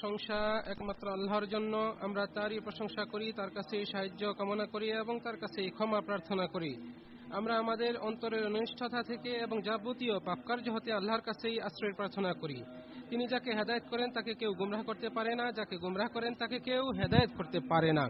প্রশংসা একমাত্র আল্লাহর জন্য। আমরা তারই প্রশংসা করি, তার কাছে সাহায্য কামনা করি এবং তার কাছে ক্ষমা প্রার্থনা করি। আমরা আমাদের অন্তরের অনিষ্ঠতা থেকে এবং যাবতীয় পাপকার্য হতে আল্লাহর কাছেই আশ্রয় প্রার্থনা করি। তিনি যাকে হেদায়ত করেন, তাকে কেউ গুমরাহ করতে পারে না। যাকে গুমরাহ করেন, তাকে কেউ হেদায়ত করতে পারে না।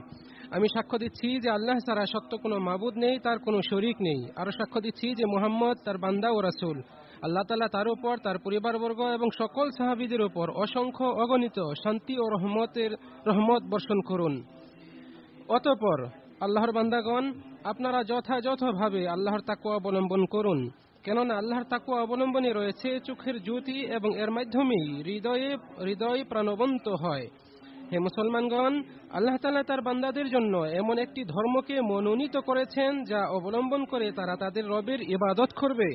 আমি সাক্ষ্য দিচ্ছি যে আল্লাহ ছাড়া সত্য কোনো মাবুদ নেই, তার কোনো শরিক নেই। আরও সাক্ষ্য দিচ্ছি যে মোহাম্মদ তার বান্দা ও রাসুল। আল্লাহ তালা তার উপর, তার পরিবারবর্গ এবং সকল সাহাবিদের উপর অসংখ্য অগণিত শান্তি ও রহমতের রহমত বর্ষণ করুন। অতপর আল্লাহর বান্দাগণ, আপনারা যথাযথভাবে আল্লাহর তাকুয়া অবলম্বন করুন, কেননা আল্লাহর তাকুয়া অবলম্বনে রয়েছে চোখের জ্যোতি এবং এর মাধ্যমেই হৃদয়ে, হৃদয় প্রাণবন্ত হয়। হে মুসলমানগণ, আল্লাহ তালা তার বান্দাদের জন্য এমন একটি ধর্মকে মনোনীত করেছেন যা অবলম্বন করে তারা তাদের রবের ইবাদত করবে।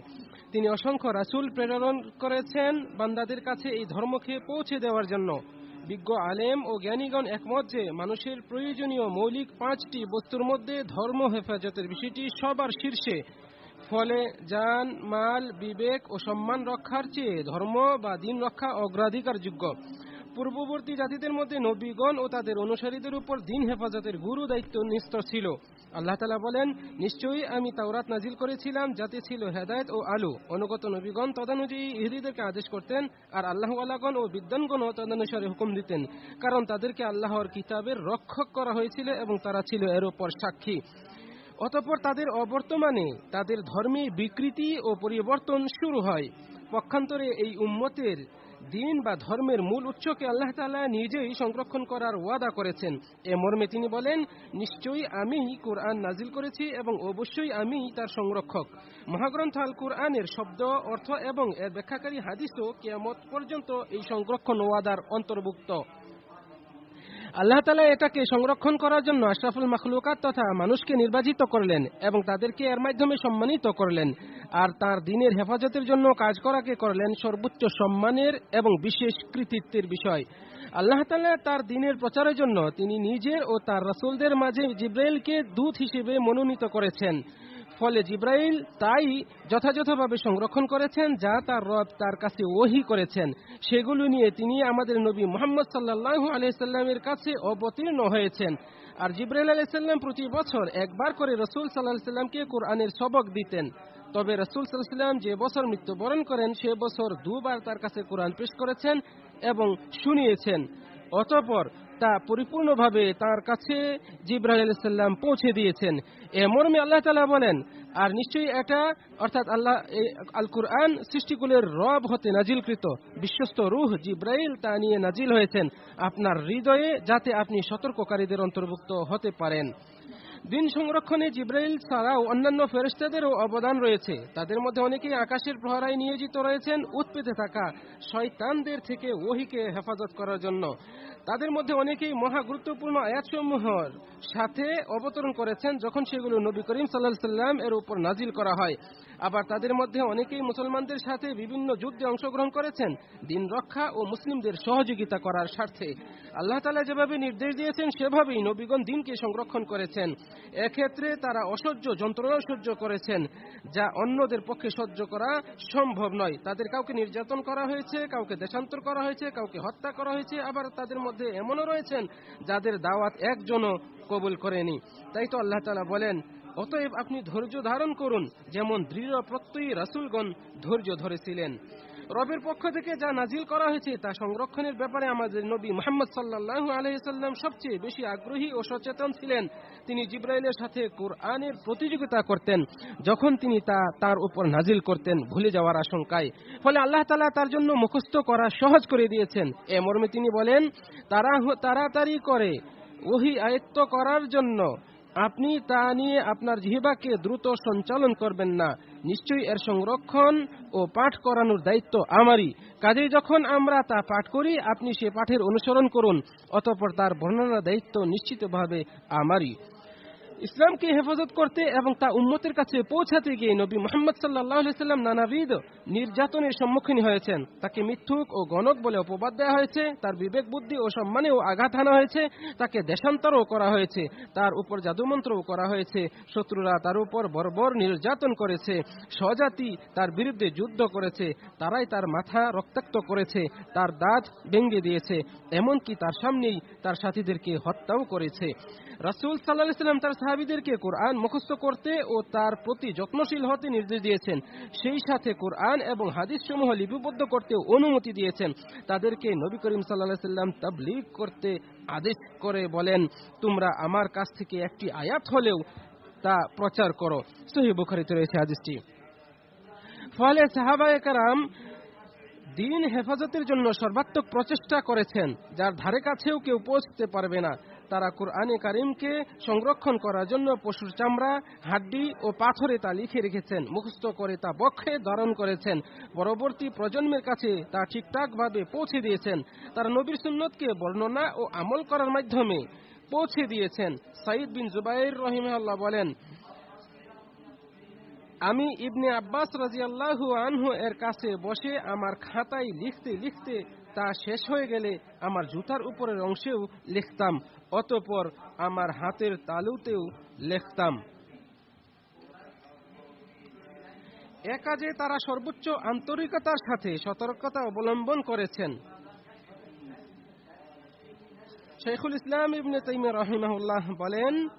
তিনি অসংখ্য রাসুল প্রেরণ করেছেন বান্দাদের কাছে এই ধর্মকে পৌঁছে দেওয়ার জন্য। বিজ্ঞ আলেম ও জ্ঞানীগণ একমত যে মানুষের প্রয়োজনীয় মৌলিক পাঁচটি বস্তুর মধ্যে ধর্ম হেফাজতের বিষয়টি সবার শীর্ষে। ফলে যান মাল, বিবেক ও সম্মান রক্ষার চেয়ে ধর্ম বা দিন রক্ষা অগ্রাধিকারযোগ্য। পূর্ববর্তী জাতিদের মধ্যে নবীগণ ও তাদের অনুসারীদের উপর দিন হেফাজতের গুরু দায়িত্ব নিস্তর ছিল। আল্লাহ তালা বলেন, নিশ্চয়ই আমি তাওরাত নাজিল করেছিলাম যাতে ছিল হেদায়ত ও আলু। অনুগত নবীগণ তদানুযায়ী ইহুদিদেরকে আদেশ করতেন আর আল্লাহ আল্লাহগণ ও বিদ্যানগণও তদানুসারে হুকুম দিতেন, কারণ তাদেরকে আল্লাহর কিতাবের রক্ষক করা হয়েছিল এবং তারা ছিল এর ওপর সাক্ষী। অতপর তাদের অবর্তমানে তাদের ধর্মে বিকৃতি ও পরিবর্তন শুরু হয়। পক্ষান্তরে এই উম্মতের দিন বা ধর্মের মূল উৎসকে আল্লাহ তালা নিজেই সংরক্ষণ করার ওয়াদা করেছেন। এ মর্মে তিনি বলেন, নিশ্চয়ই আমি কোরআন নাজিল করেছি এবং অবশ্যই আমি তার সংরক্ষক। মহাগ্রন্থ আল কোরআনের শব্দ, অর্থ এবং এর ব্যাখ্যাকারী হাদিসও কেয়ামত পর্যন্ত এই সংরক্ষণ ওয়াদার অন্তর্ভুক্ত। আল্লাহ তালা এটাকে সংরক্ষণ করার জন্য আশরাফুল মখলুকাত তথা মানুষকে নির্বাচিত করলেন এবং তাদেরকে এর মাধ্যমে সম্মানিত করলেন। আর তার দিনের হেফাজতের জন্য কাজ করাকে করলেন সর্বোচ্চ সম্মানের এবং বিশেষ কৃতিত্বের বিষয়। আল্লাহ তালা তার দিনের প্রচারের জন্য তিনি নিজের ও তার রাসুলদের মাঝে জিব্রাইলকে দূত হিসেবে মনোনীত করেছেন। ফলে জিব্রাইল তাই যথাযথভাবে সংরক্ষণ করেছেন, যা তার রব তার কাছে ওহি করেছেন। সেগুলো নিয়ে তিনি আমাদের নবী মোহাম্মদ সাল্লাহু আলাইসাল্লামের কাছে অবতীর্ণ হয়েছেন। আর জিব্রাইল আলাইসাল্লাম প্রতি বছর একবার করে রসুল সাল্লাহ সাল্লামকে কোরআনের সবক দিতেন। তবে রসুল সাল্লাম যে বছর মৃত্যুবরণ করেন, সে বছর দুবার তার কাছে কোরআন পেশ করেছেন এবং শুনিয়েছেন। অতপর তা পরিপূর্ণভাবে তার কাছে জিব্রাহিল সাল্লাম পৌঁছে দিয়েছেন। এ মর্মে আল্লাহ তালা বলেন, আর নিশ্চয়ই এটা, অর্থাৎ আল্লাহ আল কুরআন সৃষ্টিগুলোর রব হতে নাজিলকৃত। বিশ্বস্ত রুহ জিব্রাইল তা নিয়ে নাজিল হয়েছেন। আপনার হৃদয়ে যাতে আপনি সতর্ককারীদের অন্তর্ভুক্ত হতে পারেন। দিন সংরক্ষণে জিব্রাইল ছাড়াও অন্যান্য ফেরিস্তাদেরও অবদান রয়েছে। তাদের মধ্যে অনেকেই আকাশের প্রহরায় নিয়োজিত রয়েছেন, উৎপেতে থাকা শয়তানদের থেকে ওহিকে হেফাজত করার জন্য। তাদের মধ্যে অনেকেই মহা গুরুত্বপূর্ণ আয়াতসমূহর সাথে অবতরণ করেছেন যখন সেগুলো নবী করিম সাল্লাহ সাল্লাম এর উপর নাজিল করা হয়। আবার তাদের মধ্যে অনেকেই মুসলমানদের সাথে বিভিন্ন যুদ্ধে অংশগ্রহণ করেছেন। দিন রক্ষা ও মুসলিমদের সহযোগিতা করার স্বার্থে। আল্লাহ তালা যেভাবে নির্দেশ দিয়েছেন, সেভাবেই নবীগণ দিনকে সংরক্ষণ করেছেন। এক্ষেত্রে তারা অসহ্য যন্ত্রণা সহ্য করেছেন, যা অন্যদের পক্ষে সহ্য করা সম্ভব নয়। তাদের কাউকে নির্যাতন করা হয়েছে, কাউকে দেশান্তর করা হয়েছে, কাউকে হত্যা করা হয়েছে, আবার তাদের মধ্যে এমনও রয়েছেন যাদের দাওয়াত একজনও কবুল করেনি। তাই তো আল্লাহ তালা বলেন, অতএব আপনি ধৈর্য ধারণ করুন, যেমন দৃঢ় প্রত্যয়ী রাসুলগণ ধৈর্য ধরেছিলেন। রবের পক্ষ থেকে যা নাজিল করা হয়েছে তা সংরক্ষণের ব্যাপারে আমাদের নবী মোহাম্মদ সাল্লাহ আলহিসাল্লাম সবচেয়ে বেশি আগ্রহী ও সচেতন ছিলেন। তিনি জিব্রাইলের সাথে কোরআনের প্রতিযোগিতা করতেন, যখন তিনি তা, তার উপর নাজিল করতেন ভুলে যাওয়ার আশঙ্কায়। ফলে আল্লাহ তালা তার জন্য মুখস্থ করা সহজ করে দিয়েছেন। এ মর্মে তিনি বলেন, তারা তাড়াতাড়ি করে ওহি আয়ত্ত করার জন্য আপনি তা নিয়ে আপনার জিহিবাকে দ্রুত সঞ্চালন করবেন না। নিশ্চয়ই এর সংরক্ষণ ও পাঠ করানোর দায়িত্ব আমারই। কাজেই যখন আমরা তা পাঠ করি, আপনি সে পাঠের অনুসরণ করুন, অতঃপর তার বর্ণনার দায়িত্ব নিশ্চিতভাবে আমারই। ইসলামকে হেফাজত করতে এবং তা উম্মতের কাছে পৌঁছাতে গিয়ে নবী মোহাম্মদ সাল্লাহ সাল্লাম নানাবিধ নির্যাতনের সম্মুখীন হয়েছেন। তাকে মিথ্যুক ও গণক বলে অপবাদ দেওয়া হয়েছে, তার বিবেক, বুদ্ধি ও সম্মানেও আঘাত হানা হয়েছে, তাকে দেশান্তরও করা হয়েছে, তার উপর জাদুমন্ত্রও করা হয়েছে। শত্রুরা তার উপর বর্বর নির্যাতন করেছে, স্বজাতি তার বিরুদ্ধে যুদ্ধ করেছে, তারাই তার মাথা রক্তাক্ত করেছে, তার দাঁত ভেঙে দিয়েছে, এমনকি তার সামনেই তার সাথীদেরকে হত্যাও করেছে। রাসুল সাল্লাহ সাল্লাম তার সাহাবিদেরকে কোরআন মুখস্থ করতে ও তার প্রতি যত্নশীল হতে নির্দেশ দিয়েছেন। সেই সাথে কোরআন এবং হাদিস সমূহ লিপিবদ্ধ করতে অনুমতি দিয়েছেন। তাদেরকে নবী করিম সাল্লাহ সাল্লাম তাবলিগ করতে আদেশ করে বলেন, তোমরা আমার কাছ থেকে একটি আয়াত হলেও তা প্রচার করো। সহি বুখারিতে রয়েছে হাদিসটি। ফলে সাহাবায়ে কারাম দিন হেফাজতের জন্য সর্বাত্মক প্রচেষ্টা করেছেন, যার ধারে কাছেও কেউ পৌঁছতে পারবে না। তারা কোরআনে কারিমকে সংরক্ষণ করার জন্য পশুর চামড়া, হাড্ডি ও পাথরে তা লিখে রেখেছেন, মুখস্থ করে তা বক্ষে ধারণ করেছেন। পরবর্তী প্রজন্মের কাছে তা ঠিকঠাকভাবে পৌঁছে দিয়েছেন। তারা নবীর সুন্নতকে বর্ণনা ও আমল করার মাধ্যমে পৌঁছে দিয়েছেন। সাইদ বিন জুবাইর রহিমাল্লাহ বলেন আমি ইবনে আব্বাস রাজিয়াল্লাহু আনহু এর কাছে বসে আমার খাতায় লিখতে লিখতে তা শেষ হয়ে গেলে আমার জুতার উপরের অংশেও লিখতাম, অতপর আমার হাতের তালুতেও লিখতাম। এ কাজে তারা সর্বোচ্চ আন্তরিকতার সাথে সতর্কতা অবলম্বন করেছেন। শেখুল ইসলাম ইবনে তৈমে রহিমাহুল্লাহ বলেন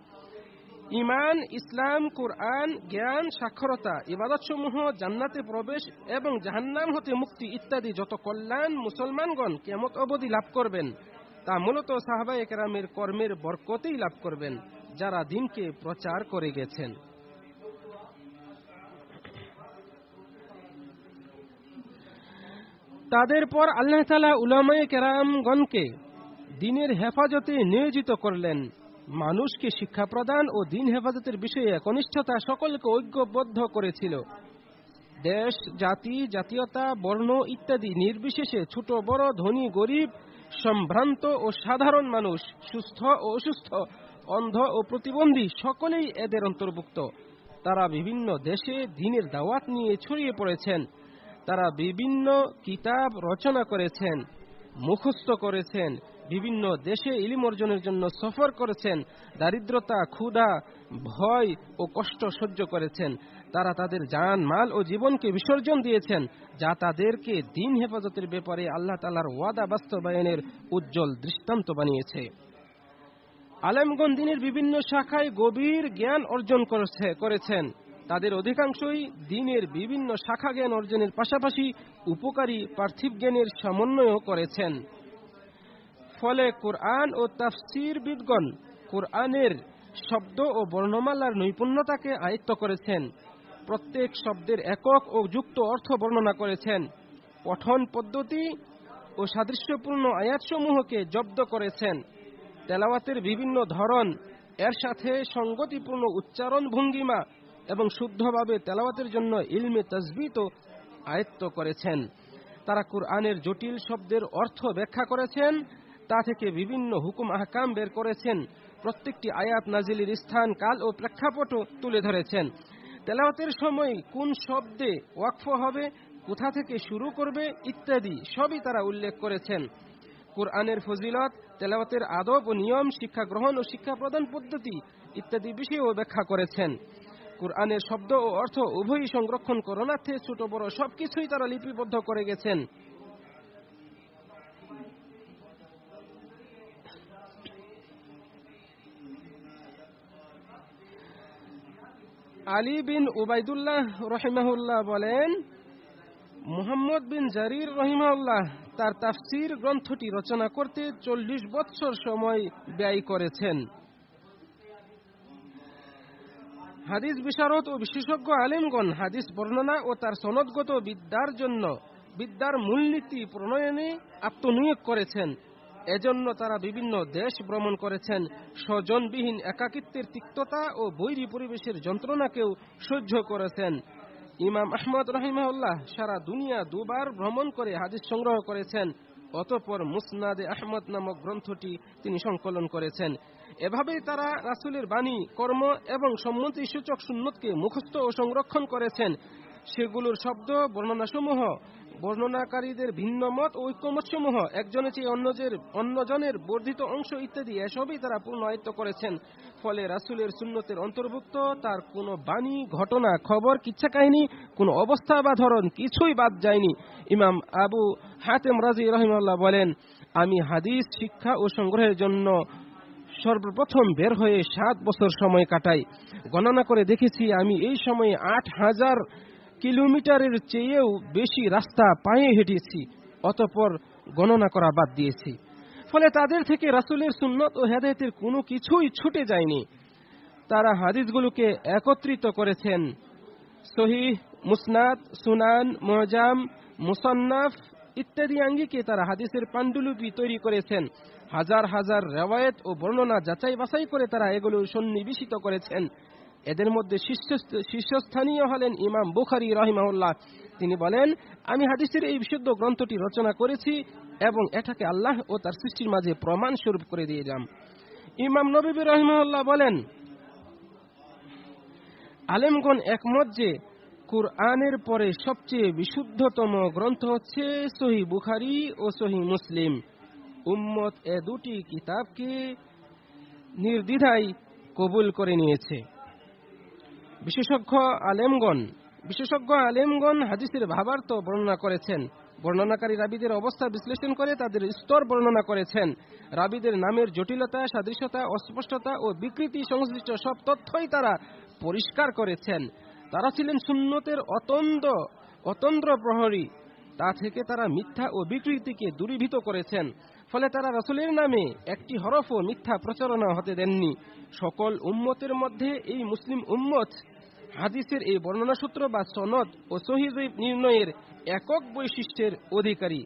ইমান, ইসলাম, কোরআন, জ্ঞান, সাক্ষরতা, ইবাদতসমূহ, জান্নাতে প্রবেশ এবং জাহান্নাম হতে মুক্তি ইত্যাদি যত কল্যাণ মুসলমানগণ কেমত অবধি লাভ করবেন, তা মূলত সাহাবা একরামের কর্মের বরকতেই লাভ করবেন, যারা দিনকে প্রচার করে গেছেন। তাদের পর আল্লাহ তালা উলামায়ে কেরামগণকে দিনের হেফাজতে নিয়োজিত করলেন। মানুষকে শিক্ষা প্রদান ও দিন হেফাজতের বিষয়ে একনিষ্ঠতা সকলকে ঐক্যবদ্ধ করেছিল। দেশ, জাতি, জাতীয়তা, বর্ণ ইত্যাদি নির্বিশেষে ছোট, বড়, ধনী, গরিব, সম্ভ্রান্ত ও সাধারণ মানুষ, সুস্থ ও অসুস্থ, অন্ধ ও প্রতিবন্ধী সকলেই এদের অন্তর্ভুক্ত। তারা বিভিন্ন দেশে দিনের দাওয়াত নিয়ে ছড়িয়ে পড়েছেন। তারা বিভিন্ন কিতাব রচনা করেছেন, মুখস্থ করেছেন বিভিন্ন দেশে ইলিম অর্জনের জন্য সফর করেছেন। দারিদ্রতা, ক্ষুধা, ভয় ও কষ্ট সহ্য করেছেন। তারা তাদের জান, মাল ও জীবনকে বিসর্জন দিয়েছেন, যা তাদেরকে দিন হেফাজতের ব্যাপারে আল্লাহ তালার ওয়াদা বাস্তবায়নের উজ্জ্বল দৃষ্টান্ত বানিয়েছে। আলেমগন দিনের বিভিন্ন শাখায় গভীর জ্ঞান অর্জন করেছে, করেছেন। তাদের অধিকাংশই দিনের বিভিন্ন শাখা জ্ঞান অর্জনের পাশাপাশি উপকারী পার্থিব জ্ঞানের সমন্বয় করেছেন। ফলে কোরআন ও তাফসির বিদগণ কোরআনের শব্দ ও বর্ণমালার নৈপুণ্যতাকে আয়ত্ত করেছেন। প্রত্যেক শব্দের একক ও যুক্ত অর্থ বর্ণনা করেছেন। পঠন পদ্ধতি ও সাদৃশ্যপূর্ণ আয়াতসমূহকে জব্দ করেছেন। তেলাওয়াতের বিভিন্ন ধরন এর সাথে সঙ্গতিপূর্ণ উচ্চারণ ভঙ্গিমা এবং শুদ্ধভাবে তেলাওয়াতের জন্য ইলমে তসবিত আয়ত্ত করেছেন। তারা কুরআনের জটিল শব্দের অর্থ ব্যাখ্যা করেছেন তা থেকে বিভিন্ন হুকুম আহকাম বের করেছেন। প্রত্যেকটি আয়াত নাজিলের স্থান, কাল ও প্রেক্ষাপটও তুলে ধরেছেন। তেলাওয়াতের সময় কোন শব্দে ওয়াকফ হবে, কোথা থেকে শুরু করবে ইত্যাদি সবই তারা উল্লেখ করেছেন। কোরআনের ফজিলত, তেলাওয়াতের আদব ও নিয়ম, শিক্ষা গ্রহণ ও শিক্ষা প্রদান পদ্ধতি ইত্যাদি বিষয়েও ব্যাখ্যা করেছেন। কোরআনের শব্দ ও অর্থ উভয়ই সংরক্ষণ করণার্থে ছোট বড় সবকিছুই তারা লিপিবদ্ধ করে গেছেন। আলী বিন উবাইদুল্লাহ রহিমাহুল্লাহ বলেন, মুহাম্মদ বিন জারির রহিমাউল্লাহ তার তাফসির গ্রন্থটি রচনা করতে চল্লিশ বৎসর সময় ব্যয় করেছেন। হাদিস বিশারদ ও বিশেষজ্ঞ আলেমগণ হাদিস বর্ণনা ও তার সনদগত বিদ্যার জন্য বিদ্যার মূলনীতি প্রণয়নে আত্মনিয়োগ করেছেন। এজন্য তারা বিভিন্ন দেশ ভ্রমণ করেছেন। স্বজনবিহীন একাকিত্বের তিক্ততা ও বৈরী পরিবেশের যন্ত্রণাকেও সহ্য করেছেন। ইমাম আহমদ রহিমাউল্লাহ সারা দুনিয়া দুবার ভ্রমণ করে হাদিস সংগ্রহ করেছেন। অতঃপর মুসনাদে আহমদ নামক গ্রন্থটি তিনি সংকলন করেছেন। এভাবেই তারা রাসুলের বাণী, কর্ম এবং সম্মতি সূচক সুন্নতকে মুখস্থ ও সংরক্ষণ করেছেন। সেগুলোর শব্দ, বর্ণনাসমূহ বর্ণনাকারীদের ভিন্ন মত ঐক্যমতসমূহ, একজনের চেয়ে অন্যজনের অন্যজনের বর্ধিত অংশ ইত্যাদি, এসবই তারা পূর্ণায়ত্ত করেছেন। ফলে রাসুলের সুন্নতের অন্তর্ভুক্ত, তার কোনো বাণী, ঘটনা, খবর, কিচ্ছা কাহিনী, কোনো অবস্থা বা ধরন কিছুই বাদ যায়নি। ইমাম আবু হাতেম রাজি রহিমাল্লাহ বলেন, আমি হাদিস, শিক্ষা ও সংগ্রহের জন্য সর্বপ্রথম বের হয়ে সাত বছর সময় কাটাই। গণনা করে দেখেছি, আমি এই সময়ে আট হাজার কিলোমিটারের চেয়েও বেশি রাস্তা পায়ে হেঁটেছি, অতপর গণনা করা বাদ দিয়েছি। ফলে তাদের থেকে রাসুলের সুন্নত ও হেদায়তের কোনো কিছুই ছুটে যায়নি। তারা হাদিসগুলোকে একত্রিত করেছেন। সহি মুসনাদ, সুনান মজাম মুসান্নাফ ইত্যাদি আঙ্গিকে তারা হাদিসের পাণ্ডুলিপি তৈরি করেছেন। হাজার হাজার রেওয়ায়ত ও বর্ণনা যাচাই বাছাই করে তারা এগুলো সন্নিবেশিত করেছেন। এদের মধ্যে শীর্ষস্থানীয় হলেন ইমাম বুখারি রহিমাউল্লাহ তিনি বলেন, আমি হাদিসের এই বিশুদ্ধ গ্রন্থটি রচনা করেছি এবং এটাকে আল্লাহ ও তার সৃষ্টির মাঝে প্রমাণ স্বরূপ করে দিয়ে যাম ইমাম নবী রহিমাউল্লাহ বলেন, আলেমগণ একমত যে কুরআনের পরে সবচেয়ে বিশুদ্ধতম গ্রন্থ হচ্ছে সহি বুখারি ও সহি মুসলিম। উম্মত এ দুটি কিতাবকে নির্দ্বিধায় কবুল করে নিয়েছে। বিশেষজ্ঞ আলেমগণ বিশেষজ্ঞ আলেমগণ হাদিসের ভাবার্থ বর্ণনা করেছেন। বর্ণনাকারী রাবিদের অবস্থা বিশ্লেষণ করে তাদের স্তর বর্ণনা করেছেন। রাবিদের নামের জটিলতা, সাদৃশ্যতা, অস্পষ্টতা ও বিকৃতি সংশ্লিষ্ট সব তথ্যই তারা পরিষ্কার করেছেন। তারা ছিলেন সুন্নতের অতন্দ, অতন্দ্র প্রহরী। তা থেকে তারা মিথ্যা ও বিকৃতিকে দূরীভূত করেছেন। ফলে তারা রসুলের নামে একটি হরফও মিথ্যা প্রচারণা হতে দেননি। সকল উম্মতের মধ্যে এই মুসলিম উম্মত হাদিসের এই বর্ণনা সূত্র বা সনদ ও সহিদ নির্ণয়ের একক বৈশিষ্ট্যের অধিকারী।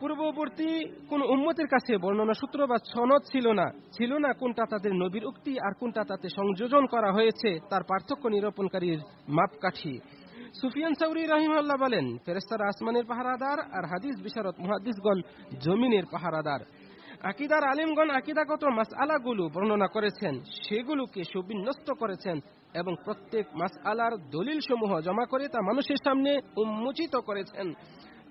পূর্ববর্তী কোন উম্মতের কাছে বর্ণনা সূত্র বা সনদ ছিল না ছিল না কোনটা তাদের নবীর উক্তি আর কোনটা তাতে সংযোজন করা হয়েছে তার পার্থক্য নিরূপণকারীর মাপকাঠি। সুফিয়ান সাউরি রাহিমাল্লাহ বলেন ফেরেস্তার আসমানের পাহারাদার আর হাদিস বিশারত মুহাদ্দিসগণ জমিনের পাহারাদার। আকিদার আলিমগণ আকিদাগত মাস আলাগুলো বর্ণনা করেছেন, সেগুলোকে সুবিন্যস্ত করেছেন এবং প্রত্যেক মাস আলার দলিল সমূহ জমা করে তা মানুষের সামনে উন্মোচিত করেছেন।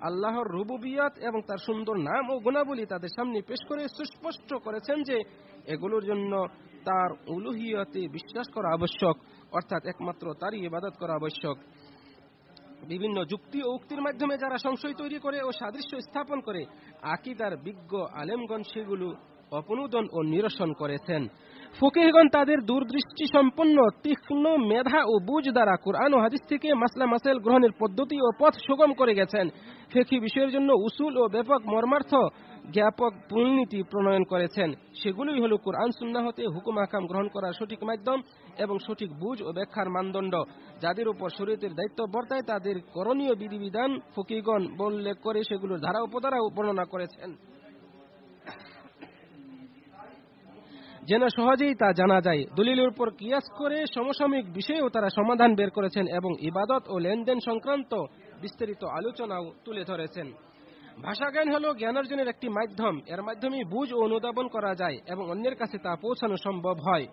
আল্লাহর রুবুবিয়াত এবং তার সুন্দর নাম ও গুণাবলী তাদের সামনে পেশ করে সুস্পষ্ট করেছেন যে এগুলোর জন্য তার উলুহিয়তে বিশ্বাস করা আবশ্যক, অর্থাৎ একমাত্র তারই ইবাদত করা আবশ্যক। বিভিন্ন যুক্তি ও উক্তির মাধ্যমে যারা সংশয় তৈরি করে ও সাদৃশ্য স্থাপন করে, আকিদার বিজ্ঞ আলেমগণ সেগুলো অপনুদন ও নিরসন করেছেন। ফকিহগণ তাদের দূরদৃষ্টি সম্পন্ন, তীক্ষ্ণ মেধা ও বুঝ দ্বারা কোরআন ও হাদিস থেকে মাসলা মাসেল গ্রহণের পদ্ধতি ও পথ সুগম করে গেছেন। ফেকি বিষয়ের জন্য উসুল ও ব্যাপক মর্মার্থ, জ্ঞাপক মূলনীতি প্রণয়ন করেছেন। সেগুলোই হল কোরআন সুন্না হতে হুকুম আকাম গ্রহণ করার সঠিক মাধ্যম এবং সঠিক বুঝ ও ব্যাখ্যার মানদণ্ড। যাদের উপর শরীয়তের দায়িত্ব বর্তায়, তাদের করণীয় বিধিবিধান ফকিগণ উল্লেখ করে সেগুলোর ধারা উপধারা বর্ণনা করেছেন। যেন সহজেই তা জানা যায়। দলিলের উপর কিয়াস করে সমসাময়িক বিষয়েও তারা সমাধান বের করেছেন এবং ইবাদত ও লেনদেন সংক্রান্ত বিস্তারিত আলোচনাও তুলে ধরেছেন। ভাষা জ্ঞান হল জ্ঞানার্জনের একটি মাধ্যম। এর মাধ্যমে বুঝ ও অনুধাবন করা যায় এবং অন্যের কাছে তা পৌঁছানো সম্ভব হয়।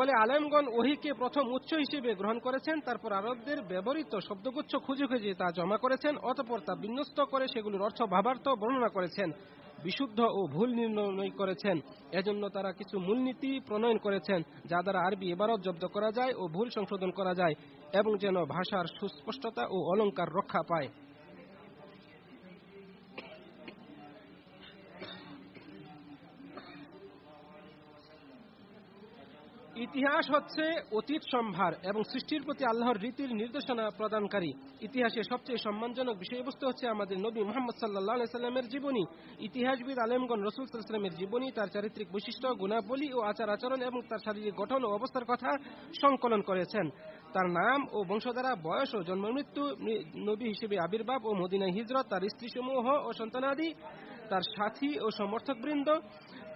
ফলে আলেমগণ ওহিকে প্রথম উৎস হিসেবে গ্রহণ করেছেন, তারপর আরবদের ব্যবহৃত শব্দগুচ্ছ খুঁজে খুঁজে তা জমা করেছেন, অতপর তা বিন্যস্ত করে সেগুলোর অর্থ ভাবার্থ বর্ণনা করেছেন, বিশুদ্ধ ও ভুল নির্ণয় করেছেন। এজন্য তারা কিছু মূলনীতি প্রণয়ন করেছেন, যা দ্বারা আরবি এবারত জব্দ করা যায় ও ভুল সংশোধন করা যায়, এবং যেন ভাষার সুস্পষ্টতা ও অলঙ্কার রক্ষা পায়। ইতিহাস হচ্ছে অতীত সম্ভার এবং সৃষ্টির প্রতি আল্লাহর রীতির নির্দেশনা প্রদানকারী। ইতিহাসের সবচেয়ে সম্মানজনক বিষয়বস্তু হচ্ছে আমাদের নবী মোহাম্মদ সাল্লাহ সাল্লামের জীবনী। ইতিহাসবিদ আলেমগন রসুল সাল্লামের জীবনী, তার চারিত্রিক বৈশিষ্ট্য, গুণাবলী ও আচার আচরণ এবং তার শারীরিক গঠন ও অবস্থার কথা সংকলন করেছেন। তার নাম ও বংশধারা, বয়স ও জন্মমৃত্যু নবী হিসেবে আবির্ভাব ও মদিনায় হিজরত, তার স্ত্রীসমূহ ও সন্তানাদি, তার সাথী ও সমর্থকবৃন্দ,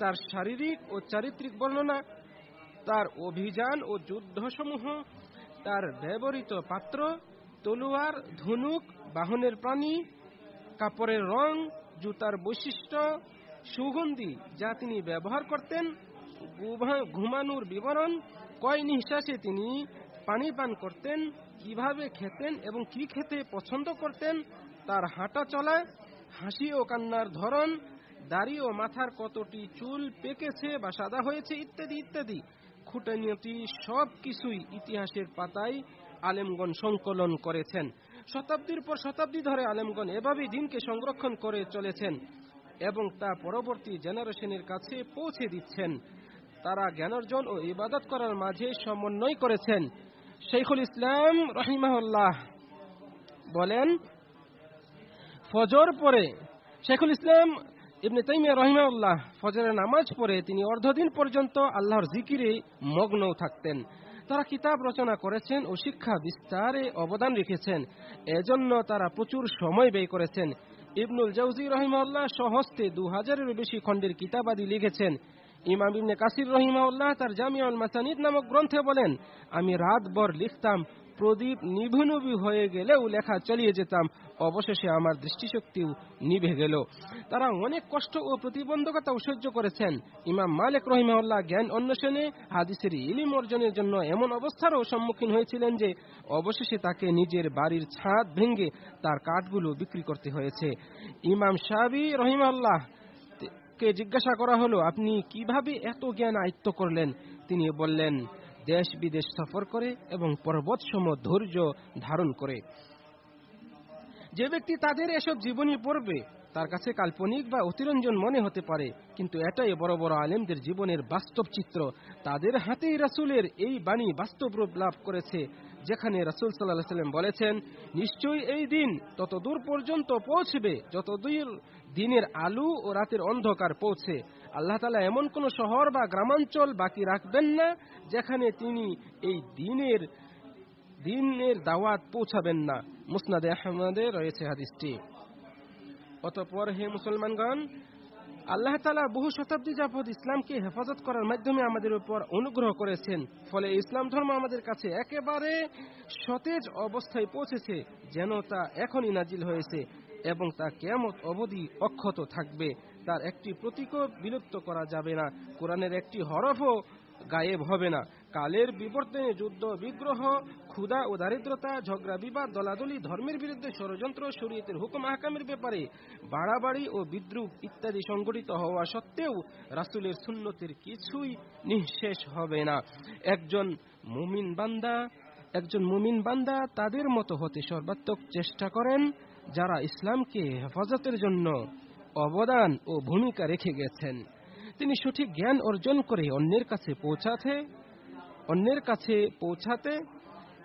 তার শারীরিক ও চারিত্রিক বর্ণনা তার অভিযান ও যুদ্ধসমূহ, তার ব্যবহৃত পাত্র, তলোয়ার, ধনুক, বাহনের প্রাণী, কাপড়ের রং, জুতার বৈশিষ্ট্য, সুগন্ধি যা তিনি ব্যবহার করতেন ঘুমানোর বিবরণ, কয় নিঃশ্বাসে তিনি পানি পান করতেন, কীভাবে খেতেন এবং কি খেতে পছন্দ করতেন, তার হাঁটা চলা, হাসি ও কান্নার ধরন, দাড়ি ও মাথার কতটি চুল পেকেছে বা সাদা হয়েছে ইত্যাদি ইত্যাদি। খুঁটানিয়তি সব কিছুই ইতিহাসের পাতায় আলেমগণ সংকলন করেছেন। শতাব্দীর পর শতাব্দী ধরে আলেমগণ এভাবেই দিনকে সংরক্ষণ করে চলেছেন এবং তা পরবর্তী জেনারেশনের কাছে পৌঁছে দিচ্ছেন। তারা জ্ঞানার্জন ও ইবাদত করার মাঝে সমন্বয় করেছেন। শেখুল ইসলাম রহিমাহুল্লাহ বলেন, ফজর পরে শেখুল ইসলাম ইবনে তাইমিয়া রহিমাউল্লাহ ফজরের নামাজ পড়ে তিনি অর্ধদিন পর্যন্ত আল্লাহর জিকিরে মগ্ন থাকতেন। তারা কিতাব রচনা করেছেন ও শিক্ষা বিস্তারে অবদান রেখেছেন। এজন্য তারা প্রচুর সময় ব্যয় করেছেন। ইবনুল জাউজি রহিমাউল্লাহ সহস্তে দু হাজারেরও বেশি খণ্ডের কিতাবাদি লিখেছেন। ইমাম ইবনে কাসির রহিমাউল্লাহ তার জামিয়াউল মাসানিদ নামক গ্রন্থে বলেন, আমি রাত রাতভর লিখতাম প্রদীপ নিভুনবি হয়ে গেলেও লেখা চালিয়ে যেতাম। অবশেষে আমার দৃষ্টিশক্তিও নিভে গেল। তারা অনেক কষ্ট ও প্রতিবন্ধকতাও সহ্য করেছেন। ইমাম মালিক রহিমাউল্লাহ জ্ঞান অন্বেষণে হাদিসের ইলিম অর্জনের জন্য এমন অবস্থারও সম্মুখীন হয়েছিলেন যে, অবশেষে তাকে নিজের বাড়ির ছাদ ভেঙে তার কাঠগুলো বিক্রি করতে হয়েছে। ইমাম শাবি রহিমাল্লাহ কে জিজ্ঞাসা করা হলো, আপনি কীভাবে এত জ্ঞান আয়ত্ত করলেন? তিনি বললেন দেশ বিদেশ সফর করে এবং পর্বত সম ধৈর্য ধারণ করে। যে ব্যক্তি তাদের এসব জীবনী পড়বে, তার কাছে কাল্পনিক বা অতিরঞ্জন মনে হতে পারে, কিন্তু এটাই বড় বড় আলেমদের জীবনের বাস্তব চিত্র। তাদের হাতেই রাসূলের এই বাণী বাস্তব রূপ লাভ করেছে, যেখানে রাসূল আলাইহি সাল্লাম বলেছেন, নিশ্চয়ই এই দিন তত দূর পর্যন্ত পৌঁছবে, যতদূর দিনের আলু ও রাতের অন্ধকার পৌঁছে। আল্লাহ তালা এমন কোন শহর বা গ্রামাঞ্চল বাকি রাখবেন না যেখানে তিনি এই দিনের দিনের দাওয়াত পৌঁছাবেন না। মুসনাদে আহমদে রয়েছে হাদিসটি। অতপর হে মুসলমানগণ, আল্লাহ তালা বহু শতাব্দী যাবৎ ইসলামকে হেফাজত করার মাধ্যমে আমাদের উপর অনুগ্রহ করেছেন। ফলে ইসলাম ধর্ম আমাদের কাছে একেবারে সতেজ অবস্থায় পৌঁছেছে, যেন তা এখনই নাজিল হয়েছে এবং তা কেয়ামত অবধি অক্ষত থাকবে। তার একটি প্রতীকও বিলুপ্ত করা যাবে না। কোরআনের একটি হরফও গায়েব হবে না। কালের বিবর্তনে যুদ্ধ, বিগ্রহ, ক্ষুধা ও দারিদ্রতা, ঝগড়া, বিবাদ, দলাদলি, ধর্মের বিরুদ্ধে ষড়যন্ত্র, শরীয়তের হুকুম আহকামের ব্যাপারে বাড়াবাড়ি ও বিদ্রুপ ইত্যাদি সংগঠিত হওয়া সত্ত্বেও রাসূলের সুন্নতের কিছুই নিঃশেষ হবে না। একজন মুমিন বান্দা, একজন মুমিন বান্দা তাদের মতো হতে সর্বাত্মক চেষ্টা করেন যারা ইসলামকে হেফাজতের জন্য অবদান ও ভূমিকা রেখে গেছেন। তিনি সঠিক জ্ঞান অর্জন করে অন্যের কাছে পৌঁছাতে, অন্যের কাছে পৌঁছাতে,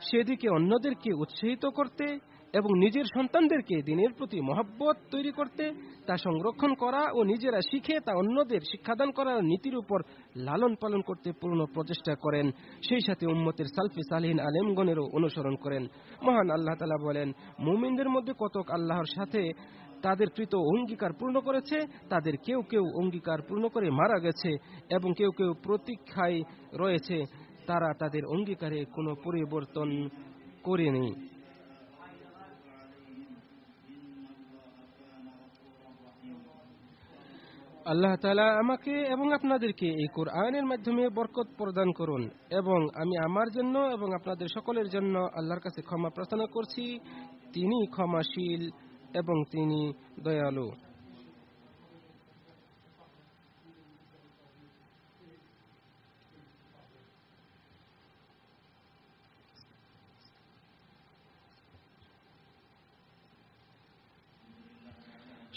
সেদিকে অন্যদেরকে উৎসাহিত করতে এবং নিজের সন্তানদেরকে দিনের প্রতি মহব্বত তৈরি করতে, তা সংরক্ষণ করা ও নিজেরা শিখে তা অন্যদের শিক্ষাদান করার নীতির উপর লালন পালন করতে পূর্ণ প্রচেষ্টা করেন। সেই সাথে উম্মতের সালফি সালহীন আলেমগণেরও অনুসরণ করেন। মহান আল্লাহ তালা বলেন, মুমিনদের মধ্যে কতক আল্লাহর সাথে তাদের কৃত অঙ্গীকার পূর্ণ করেছে, তাদের কেউ কেউ অঙ্গীকার পূর্ণ করে মারা গেছে এবং কেউ কেউ প্রতীক্ষায় রয়েছে, তারা তাদের অঙ্গীকারে কোনো পরিবর্তন করেনি। আল্লাহ তালা আমাকে এবং আপনাদেরকে এই কোরআনের মাধ্যমে বরকত প্রদান করুন এবং আমি আমার জন্য এবং আপনাদের সকলের জন্য আল্লাহর কাছে ক্ষমা প্রার্থনা করছি। তিনি ক্ষমাশীল এবং তিনি দয়ালু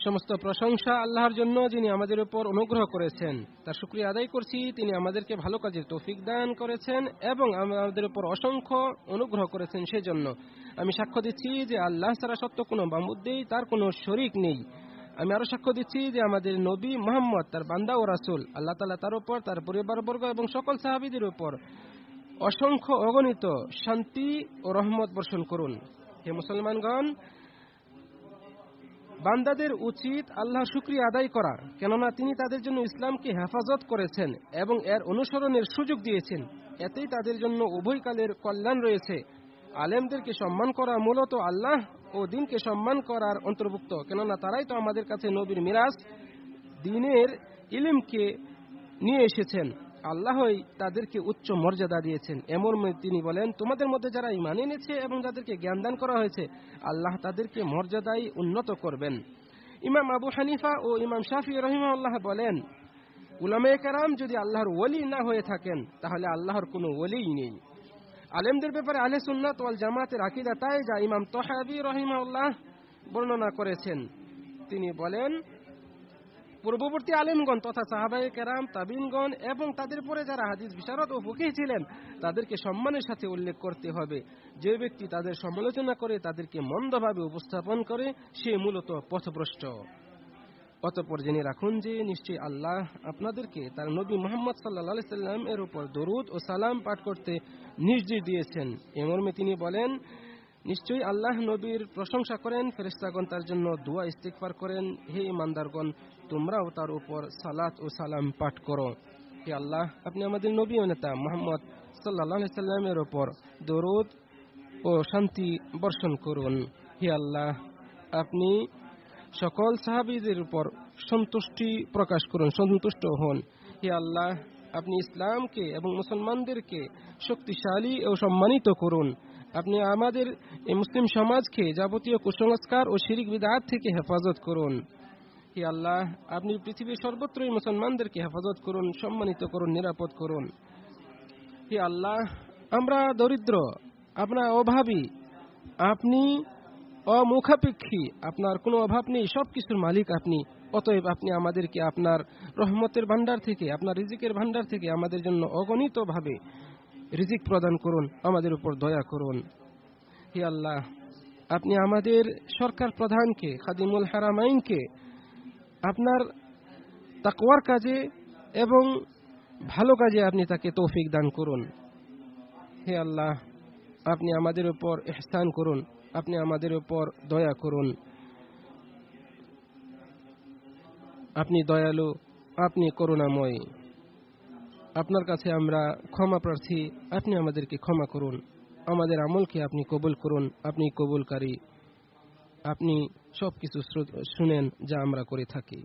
সমস্ত প্রশংসা আল্লাহর জন্য যিনি আমাদের উপর অনুগ্রহ করেছেন। তার শুক্রিয়া আদায় করছি, তিনি আমাদেরকে ভালো কাজের তৌফিক দান করেছেন এবং আমাদের উপর অসংখ্য অনুগ্রহ করেছেন সেজন্য। আমি সাক্ষ্য দিচ্ছি যে আল্লাহ ছাড়া সত্য কোনো বামুদ্দেই তার কোনো শরিক নেই। আমি আরও সাক্ষ্য দিচ্ছি যে আমাদের নবী মোহাম্মদ, তার বান্দা ও রাসুল, আল্লাহ তালা তার উপর, তার পরিবারবর্গ এবং সকল সাহাবিদের উপর অসংখ্য অগণিত শান্তি ও রহমত বর্ষণ করুন। হে মুসলমানগণ বান্দাদের উচিত আল্লাহ শুক্রিয়া আদায় করা কেননা তিনি তাদের জন্য ইসলামকে হেফাজত করেছেন এবং এর অনুসরণের সুযোগ দিয়েছেন। এতেই তাদের জন্য উভয়কালের কল্যাণ রয়েছে। আলেমদেরকে সম্মান করা মূলত আল্লাহ ও দিনকে সম্মান করার অন্তর্ভুক্ত, কেননা তারাই তো আমাদের কাছে নবীর মিরাজ, দিনের ইলিমকে নিয়ে এসেছেন। আল্লাহই তাদেরকে উচ্চ মর্যাদা দিয়েছেন। এমন তিনি বলেন, তোমাদের মধ্যে যারা ইমান এনেছে এবং যাদেরকে জ্ঞান দান করা হয়েছে, আল্লাহ তাদেরকে মর্যাদায় উন্নত করবেন। ইমাম আবু হানিফা ও ইমাম শাফি রহিমাল্লাহ বলেন উলামে কারাম যদি আল্লাহর ওলি না হয়ে থাকেন, তাহলে আল্লাহর কোনো ওলিই নেই। আলেমদের ব্যাপারে আলে সুন্নাত ওয়াল জামাতের আকিদা তাই যা ইমাম তোহাবি রহিমাউল্লাহ বর্ণনা করেছেন। তিনি বলেন পূর্ববর্তী আলেমগণ তথা সাহাবাই কেরাম, তাবিনগণ এবং তাদের পরে যারা হাদিস বিশারদ ও ফকিহ ছিলেন, তাদেরকে সম্মানের সাথে উল্লেখ করতে হবে। যে ব্যক্তি তাদের সমালোচনা করে, তাদেরকে মন্দভাবে উপস্থাপন করে, সে মূলত পথভ্রষ্ট। অতপর জেনে রাখুন যে নিশ্চয়ই আল্লাহ আপনাদেরকে তার নবী মোহাম্মদ সাল্লা সাল্লাম এর উপর দরুদ ও সালাম পাঠ করতে নির্দেশ দিয়েছেন। এ মর্মে তিনি বলেন নিশ্চয়ই আল্লাহ নবীর প্রশংসা করেন ফেরেস্তাগণ তার জন্য দোয়া ইস্তেকফার করেন। হে ইমানদারগণ তোমরাও তার উপর সালাত ও সালাম পাঠ করো। হে আল্লাহ, আপনি আমাদের নবী ও নেতা মোহাম্মদ সাল্লাহ সাল্লামের ওপর দরুদ ও শান্তি বর্ষণ করুন। হে আল্লাহ, আপনি সকল সাহাবিদের উপর সন্তুষ্টি প্রকাশ করুন, সন্তুষ্ট হন। হে আল্লাহ, আপনি ইসলামকে এবং মুসলমানদেরকে শক্তিশালী ও সম্মানিত করুন। আপনি আমাদের মুসলিম সমাজকে যাবতীয় কুসংস্কার ও শিরিক বিদাত থেকে হেফাজত করুন। হে আল্লাহ, আপনি পৃথিবীর সর্বত্রই মুসলমানদেরকে হেফাজত করুন, সম্মানিত করুন, নিরাপদ করুন। হে আল্লাহ, আমরা দরিদ্র, আমরা অভাবী, আপনি অমুখাপেক্ষী, আপনার কোনো অভাব নেই সব কিছুর মালিক আপনি। অতএব আপনি আমাদেরকে আপনার রহমতের ভান্ডার থেকে, আপনার রিজিকের ভান্ডার থেকে আমাদের জন্য অগণিতভাবে রিজিক প্রদান করুন, আমাদের উপর দয়া করুন। হে আল্লাহ, আপনি আমাদের সরকার প্রধানকে, খাদিমুল হারামাইনকে, আপনার তাকওয়ার কাজে এবং ভালো কাজে আপনি তাকে তৌফিক দান করুন। হে আল্লাহ, আপনি আমাদের উপর এহসান করুন, আপনি আমাদের উপর দয়া করুন। আপনি দয়ালু, আপনি করুণাময়। আপনার কাছে আমরা ক্ষমা প্রার্থী, আপনি আমাদেরকে ক্ষমা করুন। আমাদের আমলকে আপনি কবুল করুন, আপনি কবুলকারী। আপনি সব কিছু শুনেন যা আমরা করে থাকি।